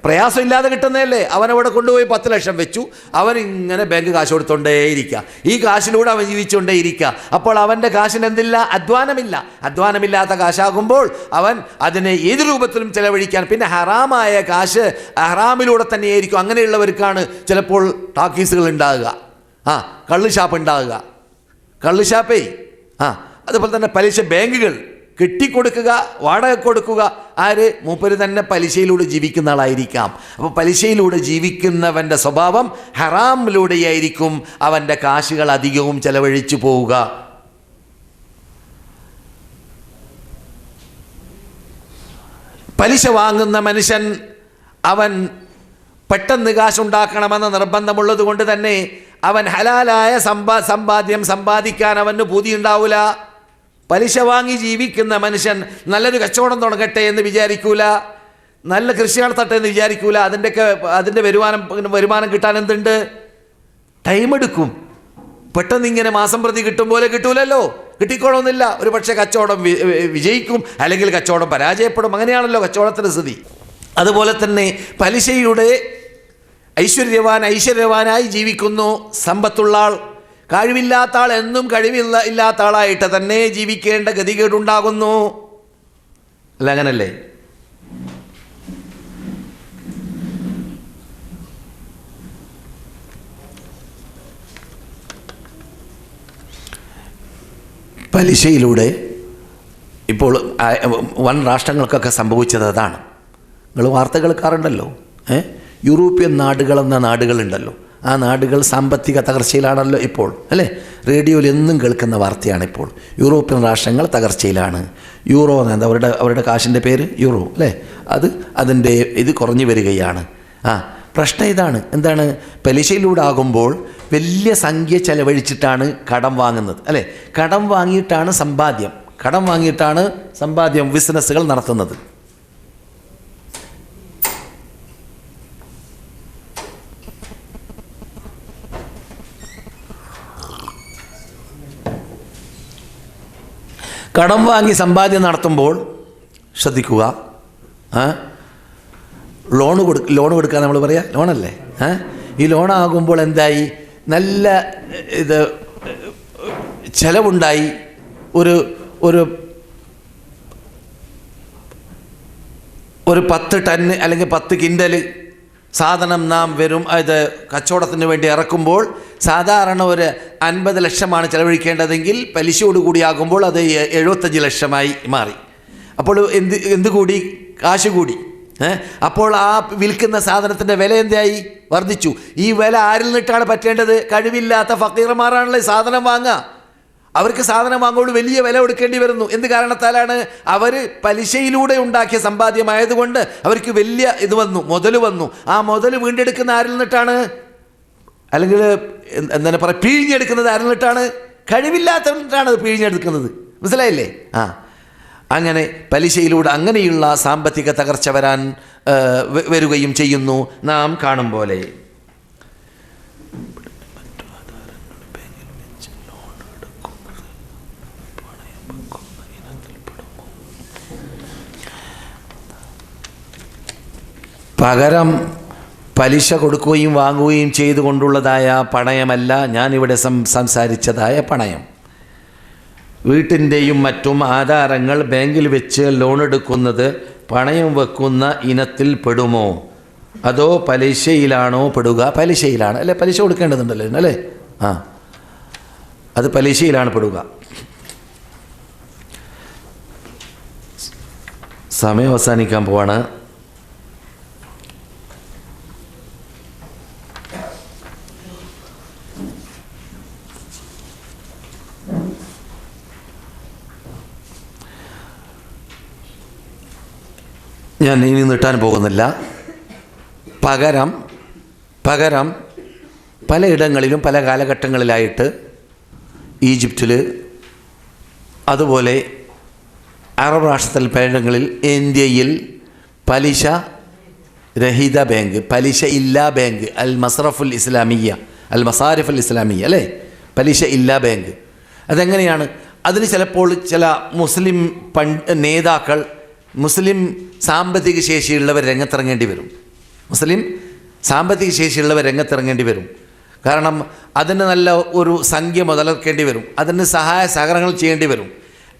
Speaker 1: പ്രയാസമില്ലാതെ കിട്ടുന്നതല്ലേ? അവനവിടെ കൊണ്ടുപോയി പത്ത് ലക്ഷം വെച്ചു. അവൻ ഇങ്ങനെ ബാങ്ക് കാശ് കൊടുത്തോണ്ടേയിരിക്കുക ഈ കാശിലൂടെ അവൻ ജീവിച്ചുകൊണ്ടേ ഇരിക്കുക അപ്പോൾ അവന്റെ കാശിന് എന്തില്ല അധ്വാനമില്ല. അധ്വാനമില്ലാത്ത കാശാകുമ്പോൾ അവൻ അതിനെ ഏത് രൂപത്തിലും ചിലവഴിക്കാൻ പിന്നെ ഹറാമായ കാശ് ഹറാമിലൂടെ തന്നെയായിരിക്കും. അങ്ങനെയുള്ളവർക്കാണ് ചിലപ്പോൾ ടാക്കീസുകൾ ഉണ്ടാകുക. ആ കള്ള് ഷാപ്പ് ഉണ്ടാകുക. കള്ള് ഷാപ്പേ ആ അതുപോലെ തന്നെ പലിശ ബാങ്കുകൾ കെട്ടിക്കൊടുക്കുക വാടക കൊടുക്കുക ആര്? മൂപ്പര് തന്നെ പലിശയിലൂടെ ജീവിക്കുന്ന ആളായിരിക്കാം. അപ്പോൾ പലിശയിലൂടെ ജീവിക്കുന്നവന്റെ സ്വഭാവം ഹറാമിലൂടെയായിരിക്കും അവന്റെ കാശുകൾ അധികവും ചെലവഴിച്ചു പോവുക. പലിശ വാങ്ങുന്ന മനുഷ്യൻ അവൻ പെട്ടെന്ന് കാശുണ്ടാക്കണമെന്ന നിർബന്ധമുള്ളത് കൊണ്ട് തന്നെ അവൻ ഹലാലായ സമ്പാ സമ്പാദ്യം സമ്പാദിക്കാൻ അവന് പൂതിയുണ്ടാവില്ല പലിശ വാങ്ങി ജീവിക്കുന്ന മനുഷ്യൻ നല്ലൊരു കച്ചവടം തുടങ്ങട്ടെ എന്ന് വിചാരിക്കൂല? നല്ല കൃഷി നടത്തട്ടെ എന്ന് വിചാരിക്കൂല? അതിന്റെയൊക്കെ അതിന്റെ വരുമാനം വരുമാനം കിട്ടാൻ എന്തുണ്ട്? ടൈം എടുക്കും. പെട്ടെന്ന് ഇങ്ങനെ മാസം പ്രതി കിട്ടും പോലെ കിട്ടൂലല്ലോ? കിട്ടിക്കോളണമെന്നില്ല ഒരു പക്ഷേ കച്ചവടം വിജയിക്കും. അല്ലെങ്കിൽ കച്ചവടം പരാജയപ്പെടും. അങ്ങനെയാണല്ലോ കച്ചവടത്തിന്റെ സ്ഥിതി. അതുപോലെ തന്നെ പലിശയുടെ ഐശ്വര്യവാൻ ഐശ്വര്യവാനായി ജീവിക്കുന്നു സമ്പത്തുള്ള ആൾ. കഴിവില്ലാത്ത ആൾ എന്നും കഴിവില്ല ഇല്ലാത്ത ആളായിട്ട് തന്നെ ജീവിക്കേണ്ട ഗതികേടുണ്ടാകുന്നു. അല്ല അങ്ങനല്ലേ? പലിശയിലൂടെ ഇപ്പോൾ വൻ രാഷ്ട്രങ്ങൾക്കൊക്കെ സംഭവിച്ചത് അതാണ്. നിങ്ങൾ വാർത്ത കേൾക്കാറുണ്ടല്ലോ ഏഹ് യൂറോപ്യൻ നാടുകളെന്ന നാടുകളുണ്ടല്ലോ. ആ നാടുകൾ സാമ്പത്തിക തകർച്ചയിലാണല്ലോ ഇപ്പോൾ അല്ലേ? റേഡിയോയിൽ എന്നും കേൾക്കുന്ന വാർത്തയാണ് ഇപ്പോൾ. യൂറോപ്യൻ രാഷ്ട്രങ്ങൾ തകർച്ചയിലാണ്. യൂറോ എന്നത് അവരുടെ അവരുടെ കാശിന്റെ പേര്? യൂറോ അല്ലേ? അത് അതിന്റെ ഇത് കുറഞ്ഞു വരികയാണ്. ആ പ്രശ്നം ഇതാണ്. എന്താണ്? പലിശയിലൂടെ ആകുമ്പോൾ വലിയ സംഖ്യ ചെലവഴിച്ചിട്ടാണ് കടം വാങ്ങുന്നത് അല്ലേ? കടം വാങ്ങിയിട്ടാണ് സമ്പാദ്യം. കടം വാങ്ങിയിട്ടാണ് സമ്പാദ്യം ബിസിനസ്സുകൾ നടത്തുന്നത്. കടം വാങ്ങി സമ്പാദ്യം നടത്തുമ്പോൾ ശ്രദ്ധിക്കുക ലോൺ കൊടു ലോൺ കൊടുക്കുക നമ്മൾ പറയാം ലോണല്ലേ ഈ ലോണാകുമ്പോൾ എന്തായി? നല്ല ഇത് ചിലവുണ്ടായി. ഒരു ഒരു ഒരു പത്ത് ടന്ന് അല്ലെങ്കിൽ പത്ത് കിൻഡൽ സാധനം നാം വരും ഇത് കച്ചവടത്തിന് വേണ്ടി ഇറക്കുമ്പോൾ സാധാരണ ഒരു അൻപത് ലക്ഷമാണ് ചെലവഴിക്കേണ്ടതെങ്കിൽ പലിശയോടുകൂടിയാകുമ്പോൾ അത് എഴുപത്തഞ്ച് ലക്ഷമായി മാറി. അപ്പോൾ എന്ത് എന്ത് കൂടി? കാശ് കൂടി. അപ്പോൾ ആ വിൽക്കുന്ന സാധനത്തിന്റെ വില എന്തായി? വർദ്ധിച്ചു. ഈ വില ആരിൽ നിന്നിട്ടാണ് പറ്റേണ്ടത്? കഴിവില്ലാത്ത ഫക്കീർമാരാണല്ലോ സാധനം വാങ്ങുക. അവർക്ക് സാധനം വാങ്ങുമ്പോൾ വലിയ വില കൊടുക്കേണ്ടി വരുന്നു. എന്ത് കാരണത്താലാണ് അവർ പലിശയിലൂടെ ഉണ്ടാക്കിയ സമ്പാദ്യമായതുകൊണ്ട് അവർക്ക് വലിയ ഇത് വന്നു മുതൽ വന്നു. ആ മുതൽ വീണ്ടെടുക്കുന്ന ആരിൽ നിന്നിട്ടാണ്? അല്ലെങ്കിൽ എന്ത് എന്താണ് പറയുക പിഴിഞ്ഞെടുക്കുന്നത് ആരിൽ നിന്നിട്ടാണ്? കഴിവില്ലാത്തവരിട്ടാണ് അത് പിഴിഞ്ഞെടുക്കുന്നത്. മനസ്സിലായില്ലേ? ആ. അങ്ങനെ പലിശയിലൂടെ അങ്ങനെയുള്ള സാമ്പത്തിക തകർച്ച വരാൻ വരികയും ചെയ്യുന്നു. നാം കാണും പോലെ. പകരം പലിശ കൊടുക്കുകയും വാങ്ങുകയും ചെയ്തുകൊണ്ടുള്ളതായ പണയമല്ല ഞാനിവിടെ സം സംസാരിച്ചതായ പണയം. വീട്ടിന്റെയും മറ്റും ആധാരങ്ങൾ ബാങ്കിൽ വെച്ച് ലോൺ എടുക്കുന്നത് പണയം വെക്കുന്ന ഇനത്തിൽ പെടുമോ? അതോ പലിശയിലാണോ പെടുക? പലിശയിലാണ്. അല്ലേ? പലിശ കൊടുക്കേണ്ടതുണ്ടല്ലോ അല്ലേ? ആ. അത് പലിശയിലാണ് പെടുക. സമയം അവസാനിക്കാൻ പോവാണ്. ഞാൻ ഇനി നീട്ടാൻ പോകുന്നില്ല. പകരം പകരം പലയിടങ്ങളിലും പല കാലഘട്ടങ്ങളിലായിട്ട് ഈജിപ്തിൽ അതുപോലെ അറബ് രാഷ്ട്രത്തിൽ പലയിടങ്ങളിൽ ഇന്ത്യയിൽ പലിശ രഹിത ബാങ്ക് പലിശ ഇല്ലാ ബാങ്ക് അൽ മസ്റഫുൽ ഇസ്ലാമിയ അൽ മസാരിഫുൽ ഇസ്ലാമിയ അല്ലേ? പലിശ ഇല്ലാ ബാങ്ക്. അതെങ്ങനെയാണ്? അതിന് ചിലപ്പോൾ ചില മുസ്ലിം പണ്ട് നേതാക്കൾ മുസ്ലിം സാമ്പത്തിക ശേഷിയുള്ളവർ രംഗത്തിറങ്ങേണ്ടി വരും. മുസ്ലിം സാമ്പത്തിക ശേഷിയുള്ളവർ രംഗത്തിറങ്ങേണ്ടി വരും. കാരണം അതിന് നല്ല ഒരു സംഖ്യ മുതലെടുക്കേണ്ടി വരും. അതിന് സഹായ സഹകരണങ്ങൾ ചെയ്യേണ്ടി വരും.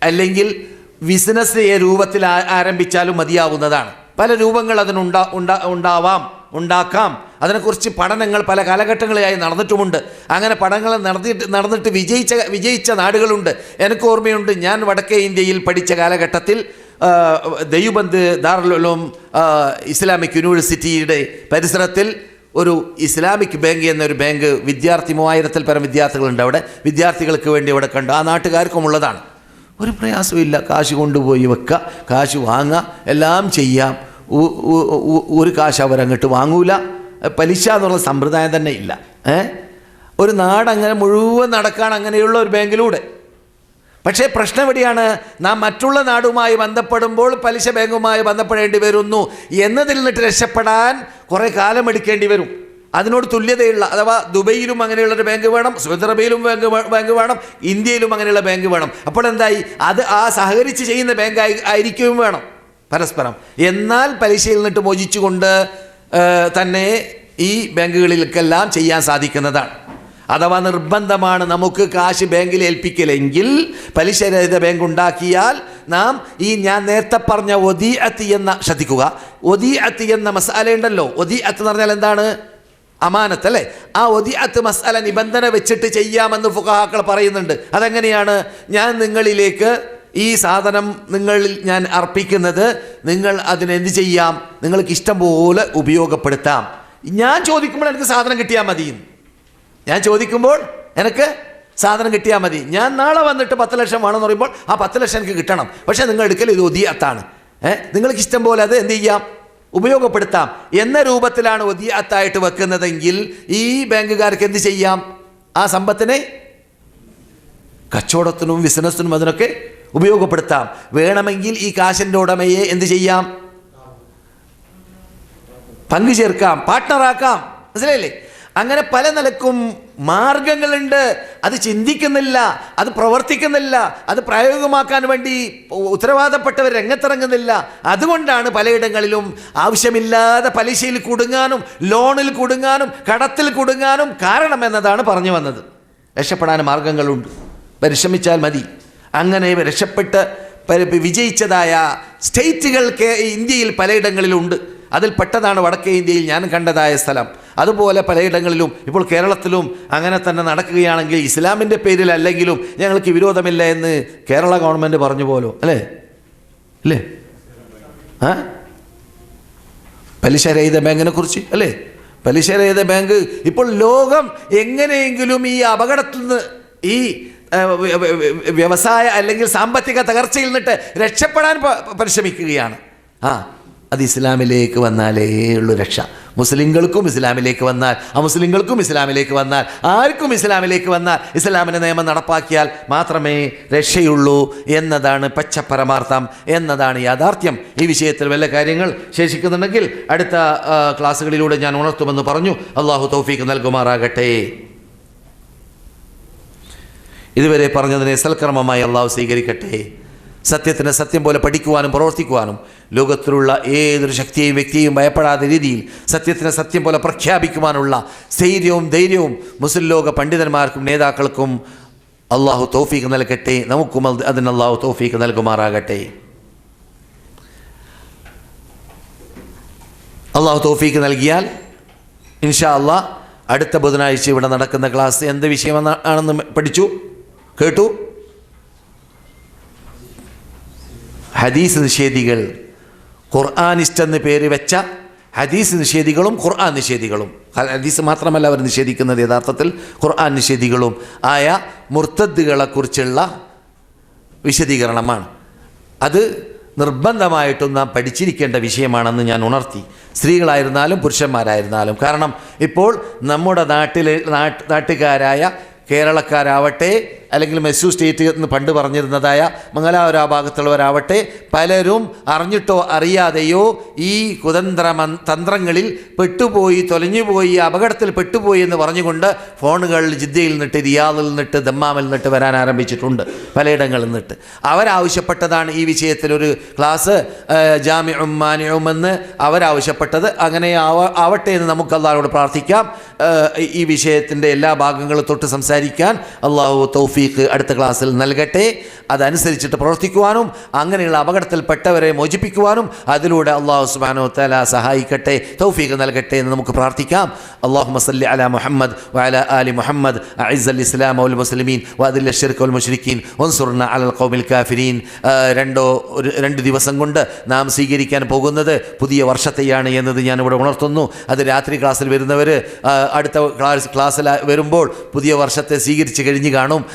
Speaker 1: അല്ലെങ്കിൽ ബിസിനസ് രൂപത്തിൽ ആരംഭിച്ചാലും മതിയാവുന്നതാണ്. പല രൂപങ്ങൾ അതിനുണ്ടാ ഉണ്ടാ ഉണ്ടാവാം ഉണ്ടാക്കാം. അതിനെക്കുറിച്ച് പഠനങ്ങൾ പല കാലഘട്ടങ്ങളിലായി നടന്നിട്ടുമുണ്ട്. അങ്ങനെ പഠനങ്ങൾ നടന്നിട്ട് നടന്നിട്ട് വിജയിച്ച വിജയിച്ച നാടുകളുണ്ട്. എനിക്ക് ഓർമ്മയുണ്ട് ഞാൻ വടക്കേ ഇന്ത്യയിൽ പഠിച്ച കാലഘട്ടത്തിൽ ദൈവബന്ദ് ദാറുലോം ഇസ്ലാമിക് യൂണിവേഴ്സിറ്റിയുടെ പരിസരത്തിൽ ഒരു ഇസ്ലാമിക് ബാങ്ക് എന്നൊരു ബാങ്ക് വിദ്യാർത്ഥി മൂവായിരത്തിൽ പരം വിദ്യാർത്ഥികളുണ്ട് അവിടെ. വിദ്യാർത്ഥികൾക്ക് വേണ്ടി അവിടെ കണ്ടു ആ നാട്ടുകാർക്കും ഉള്ളതാണ് ഒരു പ്രയാസമില്ല കാശ് കൊണ്ടുപോയി വെക്കുക കാശ് വാങ്ങുക എല്ലാം ചെയ്യാം. ഒരു കാശ് അവരങ്ങോട്ട് വാങ്ങൂല. പലിശ എന്നുള്ള സമ്പ്രദായം തന്നെ ഇല്ല. ഏ? ഒരു നാടങ്ങനെ മുഴുവൻ നടക്കാൻ അങ്ങനെയുള്ള ഒരു ബാങ്കിലൂടെ പക്ഷേ പ്രശ്നം എവിടെയാണ് നാം മറ്റുള്ള നാടുമായി ബന്ധപ്പെടുമ്പോൾ പലിശ ബാങ്കുമായി ബന്ധപ്പെടേണ്ടി വരുന്നു എന്നതിൽ നിന്നിട്ട് രക്ഷപ്പെടാൻ കുറേ കാലം എടുക്കേണ്ടി വരും. അതിനോട് തുല്യതയുള്ള അഥവാ ദുബൈയിലും അങ്ങനെയുള്ളൊരു ബാങ്ക് വേണം സൗദി അറേബ്യയിലും ബാങ്ക് ബാങ്ക് വേണം ഇന്ത്യയിലും അങ്ങനെയുള്ള ബാങ്ക് വേണം. അപ്പോൾ എന്തായി? അത് ആ സഹകരിച്ച് ചെയ്യുന്ന ബാങ്ക് ആയിരിക്കും ആയിരിക്കുകയും വേണം പരസ്പരം. എന്നാൽ പലിശയിൽ നിന്നിട്ട് മോചിച്ചുകൊണ്ട് തന്നെ ഈ ബാങ്കുകളിലേക്കെല്ലാം ചെയ്യാൻ സാധിക്കുന്നതാണ്. അഥവാ നിർബന്ധമാണ് നമുക്ക് കാശ് ബാങ്കിൽ ഏൽപ്പിക്കലെങ്കിൽ പലിശരഹിത ബാങ്ക് ഉണ്ടാക്കിയാൽ നാം ഈ ഞാൻ നേരത്തെ പറഞ്ഞ ഒതി അത്തി എന്ന ശ്രദ്ധിക്കുക ഒതി അത്തി എന്ന മസാല ഉണ്ടല്ലോ. ഒതി അത്ത് എന്ന് പറഞ്ഞാൽ എന്താണ്? അമാനത്ത് അല്ലേ? ആ ഒതി അത്ത് മസാല നിബന്ധന വെച്ചിട്ട് ചെയ്യാമെന്ന് ഫുഹാക്കൾ പറയുന്നുണ്ട്. അതെങ്ങനെയാണ്? ഞാൻ നിങ്ങളിലേക്ക് ഈ സാധനം നിങ്ങളിൽ ഞാൻ അർപ്പിക്കുന്നത് നിങ്ങൾ അതിനെന്ത് ചെയ്യാം? നിങ്ങൾക്ക് ഇഷ്ടം പോലെ ഉപയോഗപ്പെടുത്താം. ഞാൻ ചോദിക്കുമ്പോൾ എനിക്ക് സാധനം കിട്ടിയാൽ മതി ഞാൻ ചോദിക്കുമ്പോൾ എനിക്ക് സാധനം കിട്ടിയാൽ മതി. ഞാൻ നാളെ വന്നിട്ട് പത്ത് ലക്ഷം വേണമെന്ന് പറയുമ്പോൾ ആ പത്ത് ലക്ഷം എനിക്ക് കിട്ടണം. പക്ഷേ നിങ്ങൾ എടുക്കൽ ഇത് ഒതിയത്താണ്. ഏഹ് നിങ്ങൾക്ക് ഇഷ്ടം പോലെ അത് എന്ത് ചെയ്യാം? ഉപയോഗപ്പെടുത്താം. എന്ന രൂപത്തിലാണ് ഒതിയത്തായിട്ട് വെക്കുന്നതെങ്കിൽ ഈ ബാങ്കുകാർക്ക് എന്ത് ചെയ്യാം? ആ സമ്പത്തിനെ കച്ചവടത്തിനും ബിസിനസ്സിനും അതിനൊക്കെ ഉപയോഗപ്പെടുത്താം. വേണമെങ്കിൽ ഈ കാശിന്റെ ഉടമയെ എന്ത് ചെയ്യാം? പങ്കു ചേർക്കാം. പാർട്ട്ണറാക്കാം മനസ്സിലായില്ലേ? അങ്ങനെ പല നിലക്കും മാർഗങ്ങളുണ്ട്. അത് ചിന്തിക്കുന്നില്ല അത് പ്രവർത്തിക്കുന്നില്ല അത് പ്രായോഗികമാക്കാൻ വേണ്ടി ഉത്തരവാദപ്പെട്ടവർ രംഗത്തിറങ്ങുന്നില്ല. അതുകൊണ്ടാണ് പലയിടങ്ങളിലും ആവശ്യമില്ലാതെ പലിശയിൽ കുടുങ്ങാനും ലോണിൽ കുടുങ്ങാനും കടത്തിൽ കുടുങ്ങാനും കാരണം എന്നതാണ് പറഞ്ഞു വന്നത്. രക്ഷപ്പെടാൻ മാർഗങ്ങളുണ്ട്. പരിശ്രമിച്ചാൽ മതി. അങ്ങനെ രക്ഷപ്പെട്ട് വിജയിച്ചതായ സ്റ്റേറ്റുകൾ ഇന്ത്യയിൽ പലയിടങ്ങളിലുണ്ട്. അതിൽ പെട്ടതാണ് വടക്കേ ഇന്ത്യയിൽ ഞാൻ കണ്ടതായ സ്ഥലം. അതുപോലെ പലയിടങ്ങളിലും ഇപ്പോൾ കേരളത്തിലും അങ്ങനെ തന്നെ നടക്കുകയാണെങ്കിൽ ഇസ്ലാമിന്റെ പേരിലല്ലെങ്കിലും ഞങ്ങൾക്ക് വിരോധമില്ല എന്ന് കേരള ഗവൺമെന്റ് പറഞ്ഞു പോലും. അല്ലേ? അല്ലേ? ആ? പലിശരഹിത ബാങ്കിനെ കുറിച്ച് അല്ലേ? പലിശരഹിത ബാങ്ക് ഇപ്പോൾ ലോകം എങ്ങനെയെങ്കിലും ഈ അപകടത്തിൽ നിന്ന് ഈ വ്യവസായ അല്ലെങ്കിൽ സാമ്പത്തിക തകർച്ചയിൽ നിന്നിട്ട് രക്ഷപ്പെടാൻ പരിശ്രമിക്കുകയാണ്. ആ അത് ഇസ്ലാമിലേക്ക് വന്നാലേ ഉള്ളൂ രക്ഷ. മുസ്ലിങ്ങൾക്കും ഇസ്ലാമിലേക്ക് വന്നാൽ അമുസ്ലിങ്ങൾക്കും ഇസ്ലാമിലേക്ക് വന്നാൽ ആർക്കും ഇസ്ലാമിലേക്ക് വന്നാൽ ഇസ്ലാമിന്റെ നിയമം നടപ്പാക്കിയാൽ മാത്രമേ രക്ഷയുള്ളൂ എന്നതാണ് പച്ചപ്പരമാർത്ഥം എന്നതാണ് യാഥാർത്ഥ്യം. ഈ വിഷയത്തിൽ വല്ല കാര്യങ്ങൾ ശേഷിക്കുന്നുണ്ടെങ്കിൽ അടുത്ത ക്ലാസ്സുകളിലൂടെ ഞാൻ ഉണർത്തുമെന്ന് പറഞ്ഞു. അള്ളാഹു തൗഫീക്ക് നൽകുമാറാകട്ടെ. ഇതുവരെ പറഞ്ഞതിനെ സൽക്രമമായി അള്ളാഹു സ്വീകരിക്കട്ടെ. സത്യത്തിന് സത്യം പോലെ പഠിക്കുവാനും പ്രവർത്തിക്കുവാനും ലോകത്തിലുള്ള ഏതൊരു ശക്തിയെയും വ്യക്തിയെയും ഭയപ്പെടാത്ത രീതിയിൽ സത്യത്തിന് സത്യം പോലെ പ്രഖ്യാപിക്കുവാനുള്ള സ്ഥൈര്യവും ധൈര്യവും മുസ്ലിം ലോക പണ്ഡിതന്മാർക്കും നേതാക്കൾക്കും അള്ളാഹു തോഫീക്ക് നൽകട്ടെ. നമുക്കും അത് അതിന് അള്ളാഹു തോഫീക്ക് നൽകുമാറാകട്ടെ. അള്ളാഹു തോഫീക്ക് നൽകിയാൽ ഇൻഷാ അള്ളാ അടുത്ത ബുധനാഴ്ച ഇവിടെ നടക്കുന്ന ക്ലാസ് എന്ത് വിഷയമെന്ന് ആണെന്ന് പഠിച്ചു? കേട്ടു? ഹദീസ് നിഷേധികൾ. ഖുർആാനിസ്റ്റ് എന്ന് പേര് വെച്ച ഹദീസ് നിഷേധികളും ഖുർആൻ നിഷേധികളും. ഹദീസ് മാത്രമല്ല അവർ നിഷേധിക്കുന്നത് യഥാർത്ഥത്തിൽ ഖുർആൻ നിഷേധികളും. ആയ മുർത്തദ്ദുകളെക്കുറിച്ചുള്ള വിശദീകരണമാണ്. അത് നിർബന്ധമായിട്ടും നാം പഠിച്ചിരിക്കേണ്ട വിഷയമാണെന്ന് ഞാൻ ഉണർത്തി. സ്ത്രീകളായിരുന്നാലും പുരുഷന്മാരായിരുന്നാലും. കാരണം ഇപ്പോൾ നമ്മുടെ നാട്ടിലെ നാട്ടുകാരായ കേരളക്കാരാവട്ടെ അല്ലെങ്കിൽ മെസ്സു സ്റ്റേറ്റ് എന്ന് പണ്ട് പറഞ്ഞിരുന്നതായ മംഗലാപുര ഭാഗത്തുള്ളവരാവട്ടെ പലരും അറിഞ്ഞിട്ടോ അറിയാതെയോ ഈ കുതന്ത്ര തന്ത്രങ്ങളിൽ പെട്ടുപോയി തൊലഞ്ഞുപോയി അപകടത്തിൽ പെട്ടുപോയി എന്ന് പറഞ്ഞുകൊണ്ട് ഫോണുകൾ ജിദ്ദയിൽ നിന്നിട്ട് റിയാദിൽ നിന്നിട്ട് ദമ്മാമിൽ നിന്നിട്ട് വരാൻ ആരംഭിച്ചിട്ടുണ്ട് പലയിടങ്ങളിൽ നിന്നിട്ട്. അവരാവശ്യപ്പെട്ടതാണ് ഈ വിഷയത്തിലൊരു ക്ലാസ് ജാമ്യ മാന്യവുമെന്ന് അവരാവശ്യപ്പെട്ടത്. അങ്ങനെ ആവ- ആവട്ടെ എന്ന് നമുക്ക് പ്രാർത്ഥിക്കാം. ഈ വിഷയത്തിന്റെ എല്ലാ ഭാഗങ്ങളും തൊട്ട് സംസാരിക്കാൻ അള്ളാഹു തൗഫീഖ് അടുത്ത ക്ലാസ്സിൽ നൽകട്ടെ. അതനുസരിച്ചിട്ട് പ്രവർത്തിക്കുവാനും അങ്ങനെയുള്ള അപകടത്തിൽപ്പെട്ടവരെ മോചിപ്പിക്കുവാനും അതിലൂടെ അള്ളാഹു സുബാനോ തല സഹായിക്കട്ടെ തൗഫീഖ് നൽകട്ടെ എന്ന് നമുക്ക് പ്രാർത്ഥിക്കാം. അള്ളാഹു മസല്ലി അല മുഹമ്മദ് വഅല ആലി മുഹമ്മദ് അഇസ് അൽ ഇസ്ലാം വൽ മുസ്ലിമീൻ വദില്ല ഷിർഖ് ഉൽ മുഷ്രിഖീൻ ഒൻസുർണ അലൽ കൗമിൽ കാഫിരീൻ. രണ്ടോ ഒരു രണ്ട് ദിവസം കൊണ്ട് നാം സ്വീകരിക്കാൻ പോകുന്നത് പുതിയ വർഷത്തെയാണ് എന്നത് ഞാനിവിടെ ഉണർത്തുന്നു. അത് രാത്രി ക്ലാസ്സിൽ വരുന്നവർ അടുത്ത ക്ലാസ് ക്ലാസ്സിൽ വരുമ്പോൾ പുതിയ വർഷത്തെ സ്വീകരിച്ച് കഴിഞ്ഞ് കാണും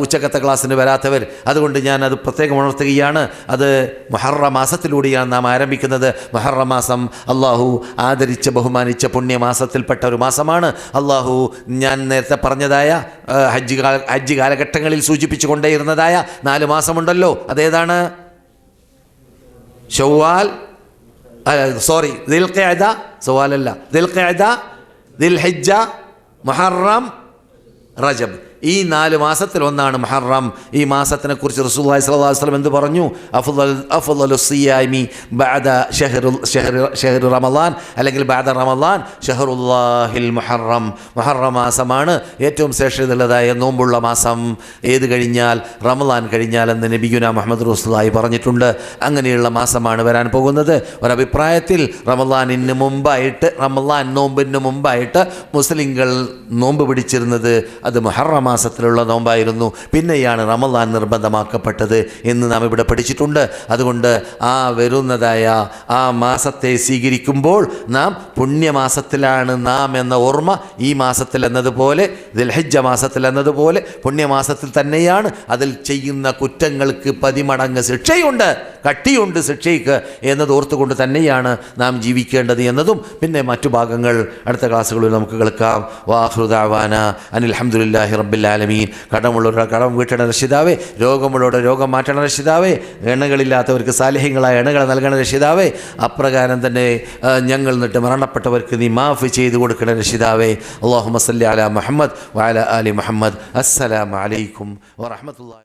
Speaker 1: ഉച്ചക്കത്തെ ക്ലാസ്സിന് വരാത്തവർ. അതുകൊണ്ട് ഞാൻ അത് പ്രത്യേകം ഉണർത്തുകയാണ്. അത് മൊഹറ മാസത്തിലൂടെയാണ് നാം ആരംഭിക്കുന്നത്. മൊഹറ മാസം അള്ളാഹു ആദരിച്ച് ബഹുമാനിച്ച പുണ്യമാസത്തിൽപ്പെട്ട ഒരു മാസമാണ്. അള്ളാഹു ഞാൻ നേരത്തെ പറഞ്ഞതായ ഹജ്ജ് കാല ഹജ്ജ് കാലഘട്ടങ്ങളിൽ സൂചിപ്പിച്ചു കൊണ്ടേയിരുന്നതായ നാല് മാസമുണ്ടല്ലോ. അതേതാണ്? ഷവ്വാൽ സോറി ദിൽ ഖഅദ സവാലല്ല ദിൽ ഖഅദ ദിൽ ഹജ്ജ മുഹറം റജബ് ഈ നാല് മാസത്തിൽ ഒന്നാണ് മുഹറം. ഈ മാസത്തിനെ കുറിച്ച് അലൈഹി വസല്ലം എന്ത് പറഞ്ഞു? അഫ്ളൽ അഫ്ളലു സിയാമി ബഅദ ഷഹ്റുൽ ഷഹ്ർ ഷഹ്ർ റമളാൻ അല്ലെങ്കിൽ ബാദ റമലാൻ ഷെഹറുല്ലാഹിൽ മുഹറം. മുഹറം മാസമാണ് ഏറ്റവും ശ്രേഷ്ഠതയുള്ളതായ നോമ്പുള്ള മാസം. ഏത് കഴിഞ്ഞാൽ? റമലാൻ കഴിഞ്ഞാൽ എന്ന് നബിഗുന മുഹമ്മദ് റസൂലുള്ളാഹി പറഞ്ഞിട്ടുണ്ട്. അങ്ങനെയുള്ള മാസമാണ് വരാൻ പോകുന്നത്. ഒരഭിപ്രായത്തിൽ റമലാനിന് മുമ്പായിട്ട് റമലാൻ നോമ്പിന് മുമ്പായിട്ട് മുസ്ലിങ്ങൾ നോമ്പ് പിടിച്ചിരുന്നത് അത് മുഹറം മാസത്തിലുള്ള നോമ്പായിരുന്നു. പിന്നെയാണ് റമദാൻ നിർബന്ധമാക്കപ്പെട്ടത് എന്ന് നാം ഇവിടെ പഠിച്ചിട്ടുണ്ട്. അതുകൊണ്ട് ആ വരുന്നതായ ആ മാസത്തെ സ്വീകരിക്കുമ്പോൾ നാം പുണ്യമാസത്തിലാണ് നാം എന്ന ഓർമ്മ ഈ മാസത്തിൽ എന്നതുപോലെ ദിൽഹജ്ജ മാസത്തിൽ എന്നതുപോലെ പുണ്യമാസത്തിൽ തന്നെയാണ് അതിൽ ചെയ്യുന്ന കുറ്റങ്ങൾക്ക് പതിമടങ്ങ് ശിക്ഷയുണ്ട് കട്ടിയുണ്ട് ശിക്ഷയ്ക്ക് എന്നത് ഓർത്തുകൊണ്ട് തന്നെയാണ് നാം ജീവിക്കേണ്ടത് എന്നതും. പിന്നെ മറ്റു ഭാഗങ്ങൾ അടുത്ത ക്ലാസ്സുകളിൽ നമുക്ക് കേൾക്കാം. വാഹൃദാവാന അനിൽ അഹമ്മദില്ലാഹി റബ്ബില്ലാലമീൻ. കടമുള്ളവരുടെ കടം വീട്ടണ രക്ഷിതാവേ രോഗമുള്ളവരുടെ രോഗം മാറ്റണ രക്ഷിതാവേ എണ്ണകളില്ലാത്തവർക്ക് സാലിഹ്യങ്ങളായ എണ്ണകൾ നൽകണ രക്ഷിതാവേ അപ്രകാരം തന്നെ ഞങ്ങൾ നിന്നിട്ട് മരണപ്പെട്ടവർക്ക് നീ മാഫ് ചെയ്തു കൊടുക്കണ രക്ഷിതാവേ. അള്ളാഹു മസല്ലി അല മുഹമ്മദ് വാല അലി മുഹമ്മദ്. അസ്സലാമു അലൈക്കും വറഹ്മത്തുള്ളാഹി